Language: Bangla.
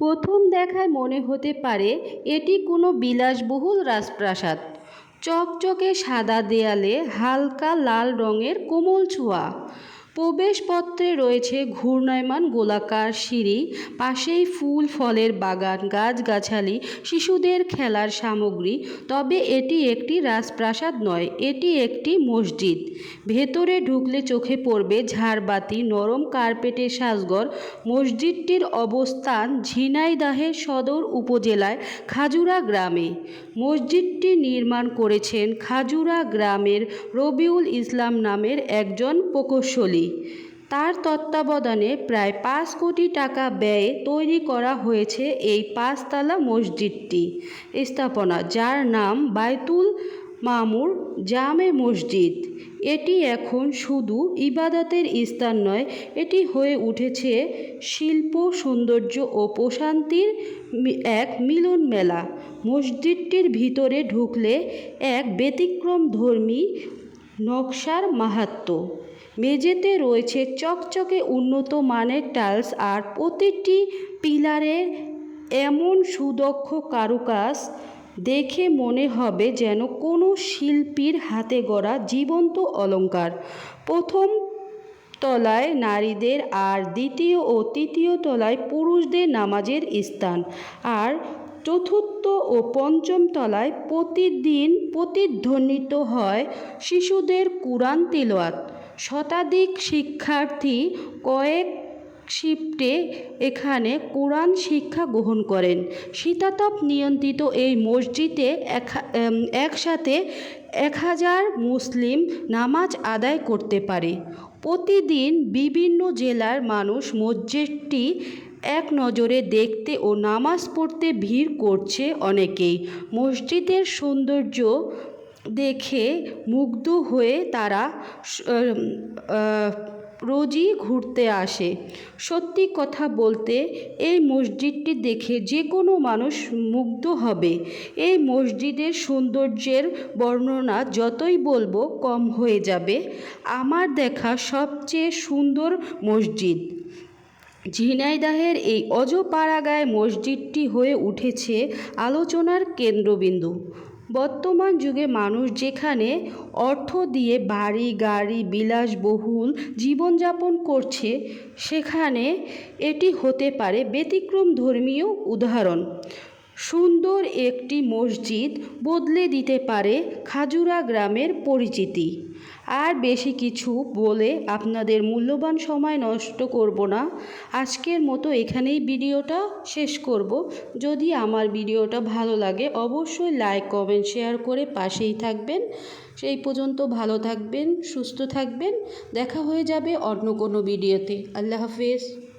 প্রথম দেখায় মনে হতে পারে এটি কোনো বিলাসবহুল রাজপ্রাসাদ। চকচকে সাদা দেয়ালে হালকা লাল রঙের কোমল ছোঁয়া। প্রবেশপত্রে রয়েছে ঘূর্ণায়মান গোলাকার সিঁড়ি, পাশেই ফুল, ফলের বাগান, গাছগাছালি, শিশুদের খেলার সামগ্রী। তবে এটি একটি রাজপ্রাসাদ নয়, এটি একটি মসজিদ। ভেতরে ঢুকলে চোখে পড়বে ঝাড়বাতি, নরম কার্পেটের সাজঘর মসজিদটির অবস্থান ঝিনাইদাহের সদর উপজেলায় খাজুরা গ্রামে। মসজিদটি নির্মাণ করেছেন খাজুরা গ্রামের রবিউল ইসলাম নামের একজন প্রকৌশলী। তার তত্ত্বাবধানে প্রায় পাঁচ কোটি টাকা ব্যয়ে তৈরি করা হয়েছে এই পাঁচতলা মসজিদটি স্থাপনা, যার নাম বায়তুল মামুর জামে মসজিদ। এটি এখন শুধু ইবাদতের স্থান নয়, এটি হয়ে উঠেছে শিল্প, সৌন্দর্য ও প্রশান্তির এক মিলন মেলা। মসজিদটির ভিতরে ঢুকলে এক ব্যতিক্রম ধর্মী নকশার মাহাত্ম্য। মেঝেতে রয়েছে চকচকে উন্নত মানের টাইলস আর প্রতিটি পিলারে এমন সুদক্ষ কারুকাজ দেখে মনে হবে যেন কোনো শিল্পীর হাতে গড়া জীবন্ত অলংকার প্রথম তলায় নারীদের আর দ্বিতীয় ও তৃতীয় তলায় পুরুষদের নামাজের স্থান আর চতুর্থ ও পঞ্চম তলায় প্রতিদিন প্রতিধ্বনিত হয় শিশুদের কুরআন তিলওয়াত। শতাধিক শিক্ষার্থী কয়েক শিফটে এখানে কোরআন শিক্ষা গ্রহণ করেন। শীতাতপ নিয়ন্ত্রিত এই মসজিদে একসাথে এক হাজার মুসলিম নামাজ আদায় করতে পারে। প্রতিদিন বিভিন্ন জেলার মানুষ মসজিদটি এক নজরে দেখতে ও নামাজ পড়তে ভিড় করছে অনেকেই। মসজিদের সৌন্দর্য দেখে মুগ্ধ হয়ে তারা রোজই ঘুরতে আসে। সত্যি কথা বলতে, এই মসজিদটি দেখে যে কোনো মানুষ মুগ্ধ হবে। এই মসজিদের সৌন্দর্যের বর্ণনা যতই বলব কম হয়ে যাবে। আমার দেখা সবচেয়ে সুন্দর মসজিদ। ঝিনাইদাহের এই অজপাড়াগায় মসজিদটি হয়ে উঠেছে আলোচনার কেন্দ্রবিন্দু। বর্তমান যুগে মানুষ যেখানে অর্থ দিয়ে বাড়ি, গাড়ি বিলাসবহুল জীবনযাপন করছে, সেখানে এটি হতে পারে ব্যতিক্রম ধর্মীয় উদাহরণ। সুন্দর একটি মসজিদ বদলে দিতে পারে খাজুরা গ্রামের পরিচিতি। আর বেশি কিছু বলে আপনাদের মূল্যবান সময় নষ্ট করব না। আজকের মতো এখানেই ভিডিওটা শেষ করব। যদি আমার ভিডিওটা ভালো লাগে, অবশ্যই লাইক, কমেন্ট, শেয়ার করে পাশেই থাকবেন। সেই পর্যন্ত ভালো থাকবেন, সুস্থ থাকবেন। দেখা হয়ে যাবে অন্য কোনো ভিডিওতে। আল্লাহ হাফেজ।